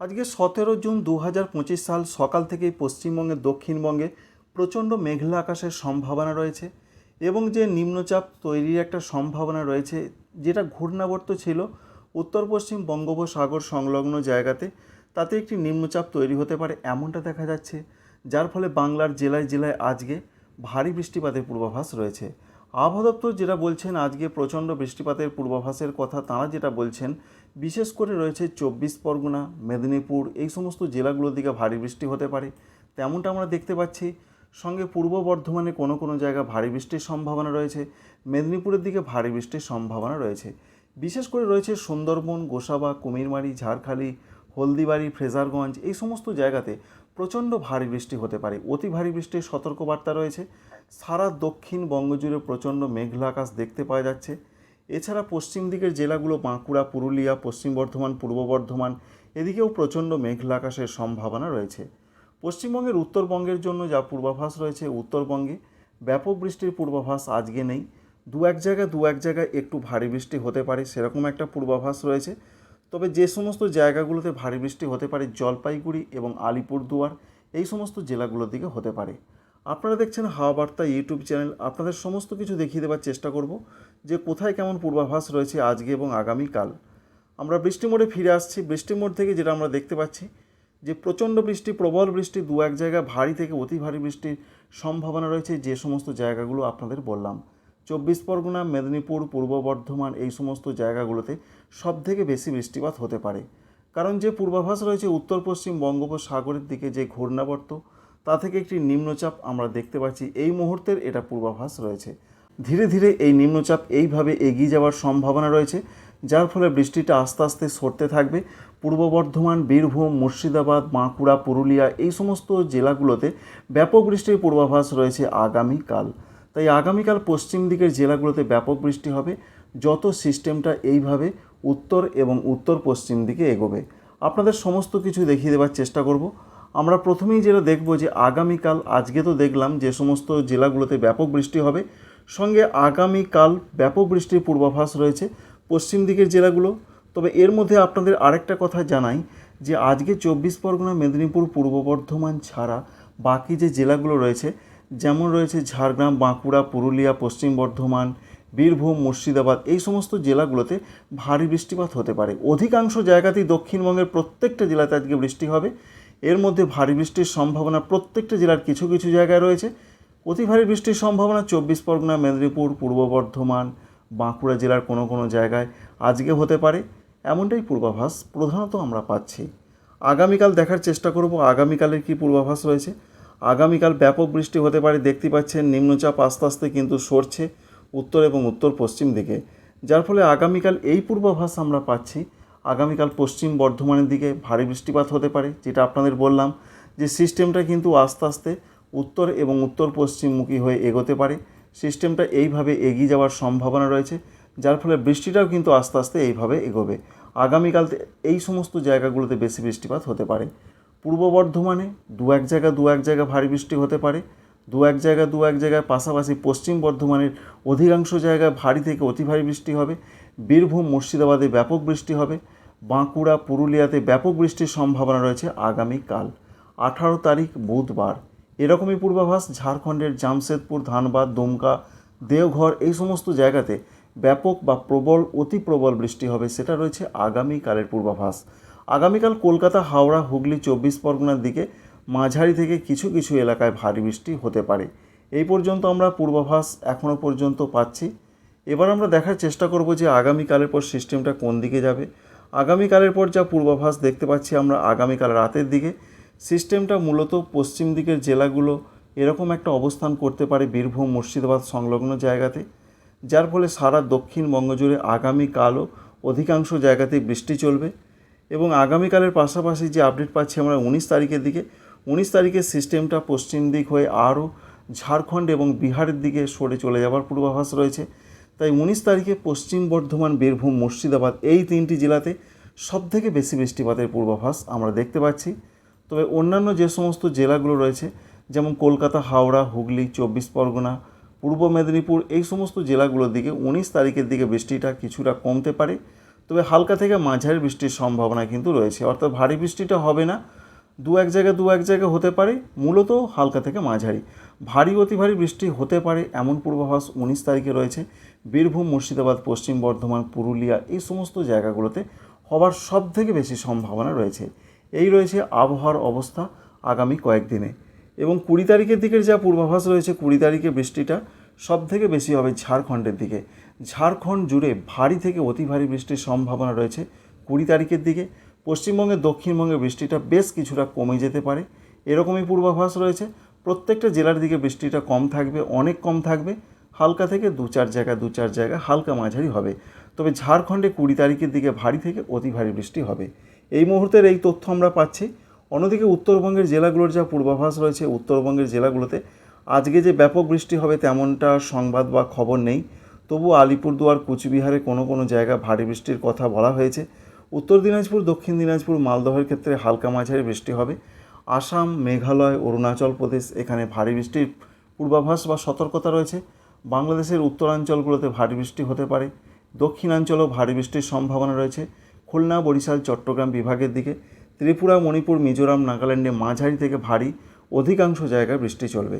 আজকে সতেরো জুন দু হাজার পঁচিশ সাল সকাল থেকেই পশ্চিমবঙ্গের দক্ষিণবঙ্গে প্রচণ্ড মেঘলা আকাশের সম্ভাবনা রয়েছে এবং যে নিম্নচাপ তৈরির একটা সম্ভাবনা রয়েছে, যেটা ঘূর্ণাবর্ত ছিল উত্তর পশ্চিম বঙ্গোপসাগর সংলগ্ন জায়গাতে, তাতে একটি নিম্নচাপ তৈরি হতে পারে এমনটা দেখা যাচ্ছে, যার ফলে বাংলার জেলায় জেলায় আজকে ভারী বৃষ্টিপাতের পূর্বাভাস রয়েছে। আবহাওয়া দপ্তর যেটা বলছেন, আজকে প্রচণ্ড বৃষ্টিপাতের পূর্বাভাসের কথা তাঁরা যেটা বলছেন, বিশেষ করে রয়েছে চব্বিশ পরগনা, মেদিনীপুর, এই সমস্ত জেলাগুলোর দিকে ভারী বৃষ্টি হতে পারে। তেমনটা আমরা দেখতে পাচ্ছি। সঙ্গে পূর্ব বর্ধমানে কোনো কোনো জায়গা ভারী বৃষ্টির সম্ভাবনা রয়েছে। মেদিনীপুরের দিকে ভারী বৃষ্টির সম্ভাবনা রয়েছে। বিশেষ করে রয়েছে সুন্দরবন, গোসাবা, কুমিরমারি, ঝাড়খালি, হলদিবাড়ি, ফ্রেজারগঞ্জ, এই সমস্ত জায়গাতে প্রচণ্ড ভারী বৃষ্টি হতে পারে। অতি ভারী বৃষ্টির সতর্কবার্তা রয়েছে। সারা দক্ষিণ বঙ্গজুড়ে প্রচণ্ড মেঘলা আকাশ দেখতে পাওয়া যাচ্ছে। এছাড়া পশ্চিম দিকের জেলাগুলো বাঁকুড়া, পুরুলিয়া, পশ্চিম বর্ধমান, পূর্ব বর্ধমান, এদিকেও প্রচণ্ড মেঘলা আকাশের সম্ভাবনা রয়েছে। পশ্চিমবঙ্গের উত্তরবঙ্গের জন্য যা পূর্বাভাস রয়েছে উত্তরবঙ্গে, ব্যাপক বৃষ্টির পূর্বাভাস আজকে নেই। দু এক জায়গায় দু এক জায়গায় একটু ভারী বৃষ্টি হতে পারে, সেরকম একটা পূর্বাভাস রয়েছে। তবে যে সমস্ত জায়গাগুলোতে ভারী বৃষ্টি হতে পারে জলপাইগুড়ি এবং আলিপুরদুয়ার, এই সমস্ত জেলাগুলোর দিকে হতে পারে। আপনারা দেখছেন হাওয়া বার্তা ইউটিউব চ্যানেল। আপনাদের সমস্ত কিছু দেখিয়ে দেওয়ার চেষ্টা করব যে কোথায় কেমন পূর্বাভাস রয়েছে আজকে এবং আগামীকাল। আমরা বৃষ্টি মোড়ে ফিরে আসছি। বৃষ্টি মোড় থেকে যেটা আমরা দেখতে পাচ্ছি যে প্রচণ্ড বৃষ্টি, প্রবল বৃষ্টি দু এক জায়গায় ভারী থেকে অতি ভারী বৃষ্টির সম্ভাবনা রয়েছে। যে সমস্ত জায়গাগুলো আপনাদের বললাম। চব্বিশ পরগনা, মেদিনীপুর, পূর্ব বর্ধমান এই সমস্ত জায়গাগুলোতে সব থেকে বেশি বৃষ্টিপাত হতে পারে। কারণ যে পূর্বাভাস রয়েছে, উত্তর পশ্চিম বঙ্গোপসাগরের দিকে যে ঘূর্ণাবর্ত, তা থেকে একটি নিম্নচাপ আমরা দেখতে পাচ্ছি। এই মুহূর্তের এটা পূর্বাভাস রয়েছে। ধীরে ধীরে এই নিম্নচাপ এইভাবে এগিয়ে যাওয়ার সম্ভাবনা রয়েছে, যার ফলে বৃষ্টিটা আস্তে আস্তে সরতে থাকবে। পূর্ব বর্ধমান, বীরভূম, মুর্শিদাবাদ, বাঁকুড়া, পুরুলিয়া এই সমস্ত জেলাগুলোতে ব্যাপক বৃষ্টির পূর্বাভাস রয়েছে আগামীকাল। তাই আগামীকাল পশ্চিম দিকের জেলাগুলোতে ব্যাপক বৃষ্টি হবে। যত সিস্টেমটা এইভাবে উত্তর এবং উত্তর পশ্চিম দিকে এগোবে। আপনাদের সমস্ত কিছু দেখিয়ে দেওয়ার চেষ্টা করব। আমরা প্রথমেই যেটা দেখব যে আগামীকাল, আজকে তো দেখলাম যে সমস্ত জেলাগুলোতে ব্যাপক বৃষ্টি হবে। সঙ্গে আগামীকাল ব্যাপক বৃষ্টির পূর্বাভাস রয়েছে পশ্চিম দিকের জেলাগুলো। তবে এর মধ্যে আপনাদের আরেকটা কথা জানাই যে আজকে চব্বিশ পরগনা, মেদিনীপুর, পূর্ব বর্ধমান ছাড়া বাকি যে জেলাগুলো রয়েছে যেমন রয়েছে ঝাড়গ্রাম, বাঁকুড়া, পুরুলিয়া, পশ্চিম বর্ধমান, বীরভূম, মুর্শিদাবাদ, এই সমস্ত জেলাগুলোতে ভারী বৃষ্টিপাত হতে পারে। অধিকাংশ জায়গাতেই দক্ষিণবঙ্গের প্রত্যেকটা জেলাতে আজকে বৃষ্টি হবে। এর মধ্যে ভারী বৃষ্টির সম্ভাবনা প্রত্যেকটা জেলার কিছু কিছু জায়গায় রয়েছে। অতি ভারী বৃষ্টির সম্ভাবনা চব্বিশ পরগনা, মেদিনীপুর, পূর্ব বর্ধমান, বাঁকুড়া জেলার কোনো কোনো জায়গায় আজকে হতে পারে। এমনটাই পূর্বাভাস প্রধানত আমরা পাচ্ছি। আগামীকাল দেখার চেষ্টা করব, আগামীকালের কী পূর্বাভাস রয়েছে। আগামীকাল ব্যাপক বৃষ্টি হতে পারে, দেখতে পাচ্ছেন নিম্নচাপ আস্তে আস্তে কিন্তু সরছে উত্তর এবং উত্তর পশ্চিম দিকে, যার ফলে আগামীকাল এই পূর্বাভাস আমরা পাচ্ছি। আগামীকাল পশ্চিম বর্ধমানের দিকে ভারী বৃষ্টিপাত হতে পারে, যেটা আপনাদের বললাম যে সিস্টেমটা কিন্তু আস্তে আস্তে উত্তর এবং উত্তর পশ্চিমমুখী হয়ে এগোতে পারে। সিস্টেমটা এইভাবে এগিয়ে যাওয়ার সম্ভাবনা রয়েছে, যার ফলে বৃষ্টিটাও কিন্তু আস্তে আস্তে এইভাবে এগোবে। আগামীকাল এই সমস্ত জায়গাগুলোতে বেশি বৃষ্টিপাত হতে পারে। পূর্ব বর্ধমানে দু এক জায়গা, দু এক জায়গা ভারী বৃষ্টি হতে পারে। দু এক জায়গা, দু এক জায়গায় পাশাপাশি পশ্চিম বর্ধমানের অধিকাংশ জায়গায় ভারী থেকে অতি ভারী বৃষ্টি হবে। বীরভূম, মুর্শিদাবাদে ব্যাপক বৃষ্টি হবে। বাঁকুড়া, পুরুলিয়াতে ব্যাপক বৃষ্টির সম্ভাবনা রয়েছে আগামীকাল। আঠারো তারিখ, বুধবার। এরকমই পূর্বাভাস ঝাড়খণ্ডের জামশেদপুর, ধানবাদ, দুমকা, দেওঘর এই সমস্ত জায়গাতে ব্যাপক বা প্রবল, অতি প্রবল বৃষ্টি হবে। সেটা রয়েছে আগামীকালের পূর্বাভাস। আগামীকাল কলকাতা, হাওড়া, হুগলি, চব্বিশ পরগনার দিকে মাঝারি থেকে কিছু কিছু এলাকায় ভারী বৃষ্টি হতে পারে। এই পর্যন্ত আমরা পূর্বাভাস এখনও পর্যন্ত পাচ্ছি। এবার আমরা দেখার চেষ্টা করব যে আগামীকালের পর সিস্টেমটা কোন দিকে যাবে। আগামীকালের পর যা পূর্বাভাস দেখতে পাচ্ছি আমরা আগামীকাল রাতের দিকে। সিস্টেমটা মূলত পশ্চিম দিকের জেলাগুলো এরকম একটা অবস্থান করতে পারে বীরভূম, মুর্শিদাবাদ সংলগ্ন জায়গাতে। যার ফলে সারা দক্ষিণবঙ্গ জুড়ে আগামীকালও অধিকাংশ জায়গাতেই বৃষ্টি চলবে। এবং আগামীকালের পাশাপাশি যে আপডেট পাচ্ছি আমরা উনিশ তারিখের দিকে, উনিশ তারিখের সিস্টেমটা পশ্চিম দিক হয়ে আরও ঝাড়খণ্ড এবং বিহারের দিকে সরে চলে যাওয়ার পূর্বাভাস রয়েছে। তাই উনিশ তারিখে পশ্চিম বর্ধমান, বীরভূম, মুর্শিদাবাদ এই তিনটি জেলাতে সবথেকে বেশি বৃষ্টিপাতের পূর্বাভাস আমরা দেখতে পাচ্ছি। তবে অন্যান্য যে সমস্ত জেলাগুলো রয়েছে, যেমন কলকাতা, হাওড়া, হুগলি, চব্বিশ পরগনা, পূর্ব মেদিনীপুর, এই সমস্ত জেলাগুলোর দিকে উনিশ তারিখের দিকে বৃষ্টিটা কিছুটা কমতে পারে। তবে হালকা থেকে মাঝারি বৃষ্টির সম্ভাবনা কিন্তু রয়েছে। অর্থাৎ ভারী বৃষ্টিটা হবে না। দু এক জায়গায় দু এক জায়গায় হতে পারে, মূলত হালকা থেকে মাঝারি। ভারী, অতি ভারী বৃষ্টি হতে পারে, এমন পূর্বাভাস উনিশ তারিখে রয়েছে। বীরভূম, মুর্শিদাবাদ, পশ্চিম বর্ধমান, পুরুলিয়া এই সমস্ত জায়গাগুলোতে হবার সব থেকে বেশি সম্ভাবনা রয়েছে। এই রয়েছে আবহাওয়ার অবস্থা আগামী কয়েকদিনে। এবং কুড়ি তারিখের দিকের যা পূর্বাভাস রয়েছে, কুড়ি তারিখে বৃষ্টিটা সব থেকে বেশি হবে ঝাড়খণ্ডের দিকে। ঝাড়খণ্ড জুড়ে ভারী থেকে অতি ভারী বৃষ্টির সম্ভাবনা রয়েছে। কুড়ি তারিখের দিকে পশ্চিমবঙ্গের দক্ষিণবঙ্গে বৃষ্টিটা বেশ কিছুটা কমে যেতে পারে। এরকমই পূর্বাভাস রয়েছে। প্রত্যেকটা জেলার দিকে বৃষ্টিটা কম থাকবে, অনেক কম থাকবে। হালকা থেকে দু চার জায়গা, দু চার জায়গা হালকা মাঝারি হবে। তবে ঝাড়খণ্ডে কুড়ি তারিখের দিকে ভারী থেকে অতি ভারী বৃষ্টি হবে। এই মুহূর্তের এই তথ্য আমরা পাচ্ছি। অন্যদিকে উত্তরবঙ্গের জেলাগুলোর যা পূর্বাভাস রয়েছে, উত্তরবঙ্গের জেলাগুলোতে আজকে যে ব্যাপক বৃষ্টি হবে তেমনটা সংবাদ বা খবর নেই। তবু আলিপুরদুয়ার, কুচবিহারে কোনো কোনো জায়গা ভারী বৃষ্টির কথা বলা হয়েছে। উত্তর দিনাজপুর, দক্ষিণ দিনাজপুর, মালদহের ক্ষেত্রে হালকা মাঝারি বৃষ্টি হবে। আসাম, মেঘালয়, অরুণাচল প্রদেশ এখানে ভারী বৃষ্টির পূর্বাভাস বা সতর্কতা রয়েছে। বাংলাদেশের উত্তরাঞ্চলগুলোতে ভারী বৃষ্টি হতে পারে। দক্ষিণাঞ্চলেও ভারী বৃষ্টির সম্ভাবনা রয়েছে। খুলনা, বরিশাল, চট্টগ্রাম বিভাগের দিকে। ত্রিপুরা, মণিপুর, মিজোরাম, নাগাল্যান্ডে মাঝারি থেকে ভারী অধিকাংশ জায়গায় বৃষ্টি চলবে।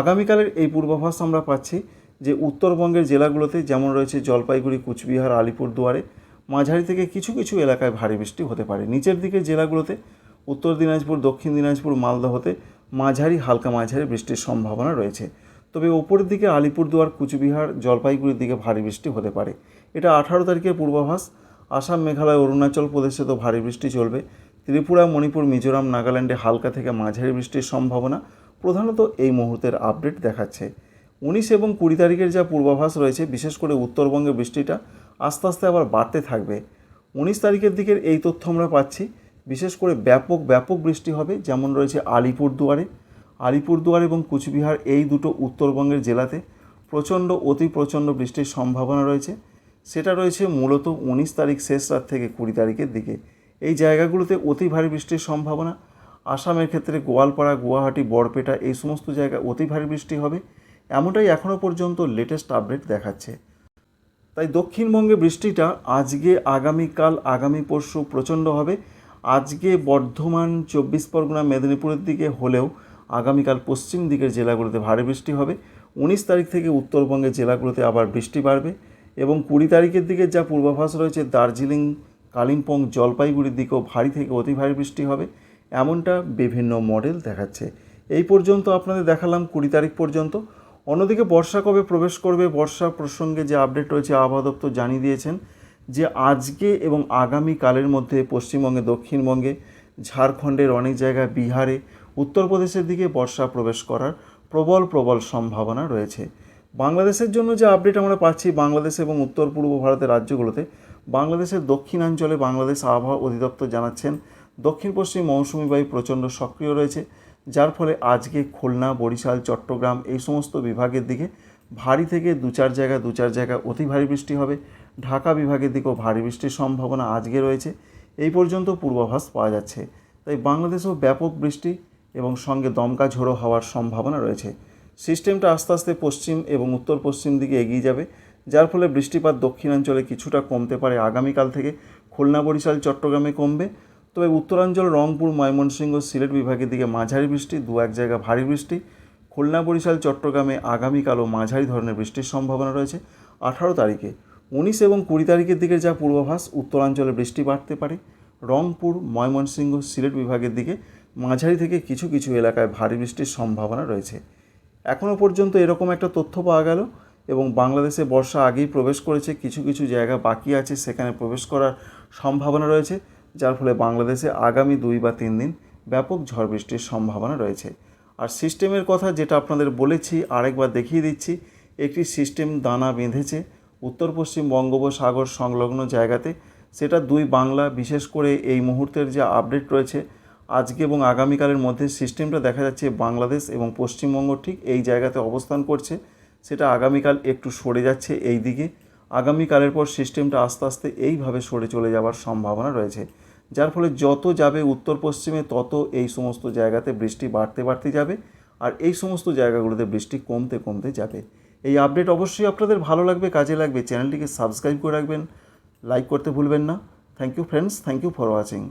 আগামীকালের এই পূর্বাভাস আমরা পাচ্ছি যে উত্তরবঙ্গের জেলাগুলোতে যেমন রয়েছে জলপাইগুড়ি, কুচবিহার, আলিপুরদুয়ারে, মাঝারি থেকে কিছু কিছু এলাকায় ভারী বৃষ্টি হতে পারে। নিচের দিকের জেলাগুলোতে উত্তর দিনাজপুর, দক্ষিণ দিনাজপুর, মালদহতে মাঝারি, হালকা মাঝারি বৃষ্টির সম্ভাবনা রয়েছে। তবে ওপরের দিকে আলিপুরদুয়ার, কুচবিহার, জলপাইগুড়ির দিকে ভারী বৃষ্টি হতে পারে। এটা আঠারো তারিখের পূর্বাভাস। আসাম, মেঘালয়, অরুণাচল প্রদেশে তো ভারী বৃষ্টি চলবে। ত্রিপুরা, মণিপুর, মিজোরাম, নাগাল্যান্ডে হালকা থেকে মাঝারি বৃষ্টির সম্ভাবনা প্রধানত এই মুহূর্তের আপডেট দেখাচ্ছে। উনিশ এবং কুড়ি তারিখের যা পূর্বাভাস রয়েছে, বিশেষ করে উত্তরবঙ্গে বৃষ্টিটা আস্তে আস্তে আবার বাড়তে থাকবে। উনিশ তারিখের দিকের এই তথ্য আমরা পাচ্ছি। বিশেষ করে ব্যাপক ব্যাপক বৃষ্টি হবে, যেমন রয়েছে আলিপুরদুয়ারে। আলিপুরদুয়ার এবং কুচবিহার এই দুটো উত্তরবঙ্গের জেলাতে প্রচণ্ড, অতি প্রচণ্ড বৃষ্টির সম্ভাবনা রয়েছে। সেটা রয়েছে মূলত উনিশ তারিখ শেষ রাত থেকে কুড়ি তারিখের দিকে। এই জায়গাগুলোতে অতি ভারী বৃষ্টির সম্ভাবনা। আসামের ক্ষেত্রে গোয়ালপাড়া, গুয়াহাটি, বরপেটা এই সমস্ত জায়গায় অতি ভারী বৃষ্টি হবে। এমনটাই এখনও পর্যন্ত লেটেস্ট আপডেট দেখাচ্ছে। তাই দক্ষিণবঙ্গে বৃষ্টিটা আজকে, আগামীকাল, আগামী পরশু প্রচণ্ড হবে। আজকে বর্ধমান, চব্বিশ পরগনা, মেদিনীপুরের দিকে হলেও আগামীকাল পশ্চিম দিকের জেলাগুলোতে ভারী বৃষ্টি হবে। উনিশ তারিখ থেকে উত্তরবঙ্গের জেলাগুলোতে আবার বৃষ্টি বাড়বে এবং কুড়ি তারিখের দিকে যা পূর্বাভাস রয়েছে, দার্জিলিং, কালিম্পং, জলপাইগুড়ির দিকেও ভারী থেকে অতি ভারী বৃষ্টি হবে। এমনটা বিভিন্ন মডেল দেখাচ্ছে। এই পর্যন্ত আপনাদের দেখালাম কুড়ি তারিখ পর্যন্ত। অন্যদিকে বর্ষা কবে প্রবেশ করবে, বর্ষা প্রসঙ্গে যে আপডেট রয়েছে আবহাওয়া দপ্তর জানিয়ে দিয়েছেন যে আজকে এবং আগামী কালের মধ্যে পশ্চিমবঙ্গে, দক্ষিণবঙ্গে, ঝাড়খণ্ডের অনেক জায়গায়, বিহারে, উত্তরপ্রদেশের দিকে বর্ষা প্রবেশ করার প্রবল প্রবল সম্ভাবনা রয়েছে। বাংলাদেশের জন্য যে আপডেট আমরা পাচ্ছি, বাংলাদেশ এবং উত্তর পূর্ব ভারতের রাজ্যগুলোতে, বাংলাদেশের দক্ষিণাঞ্চলে বাংলাদেশ আবহাওয়া অধিদপ্তর জানাচ্ছেন, দক্ষিণ পশ্চিম মৌসুমি বায়ু প্রচণ্ড সক্রিয় রয়েছে যার ফলে আজকে খুলনা, বরিশাল, চট্টগ্রাম এই সমস্ত বিভাগের দিকে ভারী থেকে দু চার জায়গা, দু চার জায়গা অতি ভারী বৃষ্টি হবে। ঢাকা বিভাগের দিকেও ভারী বৃষ্টির সম্ভাবনা আজকে রয়েছে। এই পর্যন্ত পূর্বাভাস পাওয়া যাচ্ছে। তাই বাংলাদেশেও ব্যাপক বৃষ্টি এবং সঙ্গে দমকা ঝোড়ো হওয়ার সম্ভাবনা রয়েছে। সিস্টেমটা আস্তে আস্তে পশ্চিম এবং উত্তর পশ্চিম দিকে এগিয়ে যাবে, যার ফলে বৃষ্টিপাত দক্ষিণাঞ্চলে কিছুটা কমতে পারে। আগামীকাল থেকে খুলনা, বরিশাল, চট্টগ্রামে কমবে। তবে উত্তরাঞ্চল, রংপুর, ময়মনসিংহ, সিলেট বিভাগের দিকে মাঝারি বৃষ্টি, দু এক জায়গা ভারী বৃষ্টি। খুলনা, বরিশাল, চট্টগ্রামে আগামীকালও মাঝারি ধরনের বৃষ্টির সম্ভাবনা রয়েছে। আঠারো তারিখে উনিশ এবং কুড়ি তারিখের দিকে যা পূর্বাভাস, উত্তরাঞ্চলে বৃষ্টি বাড়তে পারে। রংপুর, ময়মনসিংহ, সিলেট বিভাগের দিকে মাঝারি থেকে কিছু কিছু এলাকায় ভারী বৃষ্টির সম্ভাবনা রয়েছে। এখনও পর্যন্ত এরকম একটা তথ্য পাওয়া গেল এবং বাংলাদেশে বর্ষা আগেই প্রবেশ করেছে, কিছু কিছু জায়গা বাকি আছে, সেখানে প্রবেশ করার সম্ভাবনা রয়েছে। যার ফলে বাংলাদেশে আগামী দুই বা তিন দিন ব্যাপক ঝড় বৃষ্টির সম্ভাবনা রয়েছে। আর সিস্টেমের কথা যেটা আপনাদের বলেছি, আরেকবার দেখিয়ে দিচ্ছি, একটি সিস্টেম দানা বেঁধেছে উত্তর পশ্চিম বঙ্গোপসাগর সংলগ্ন জায়গাতে। সেটা দুই বাংলা, বিশেষ করে এই মুহূর্তের যে আপডেট রয়েছে, আজকে এবং আগামীকালের মধ্যে সিস্টেমটা দেখা যাচ্ছে বাংলাদেশ এবং পশ্চিমবঙ্গ ঠিক এই জায়গাতে অবস্থান করছে। সেটা আগামীকাল একটু সরে যাচ্ছে এই দিকে আগামীকালের পর সিস্টেমটা আস্তে আস্তে এইভাবে সরে চলে যাওয়ার সম্ভাবনা রয়েছে। যার ফলে যত যাবে উত্তর পশ্চিমে, তত এই সমস্ত জায়গাতে বৃষ্টি বাড়তে বাড়তে যাবে আর এই সমস্ত জায়গাগুলোতে বৃষ্টি কমতে কমতে যাবে। এই আপডেট অবশ্যই আপনাদের ভালো লাগবে, কাজে লাগবে। চ্যানেলটিকে সাবস্ক্রাইব করে রাখবেন, লাইক করতে ভুলবেন না। Thank you friends thank you for watching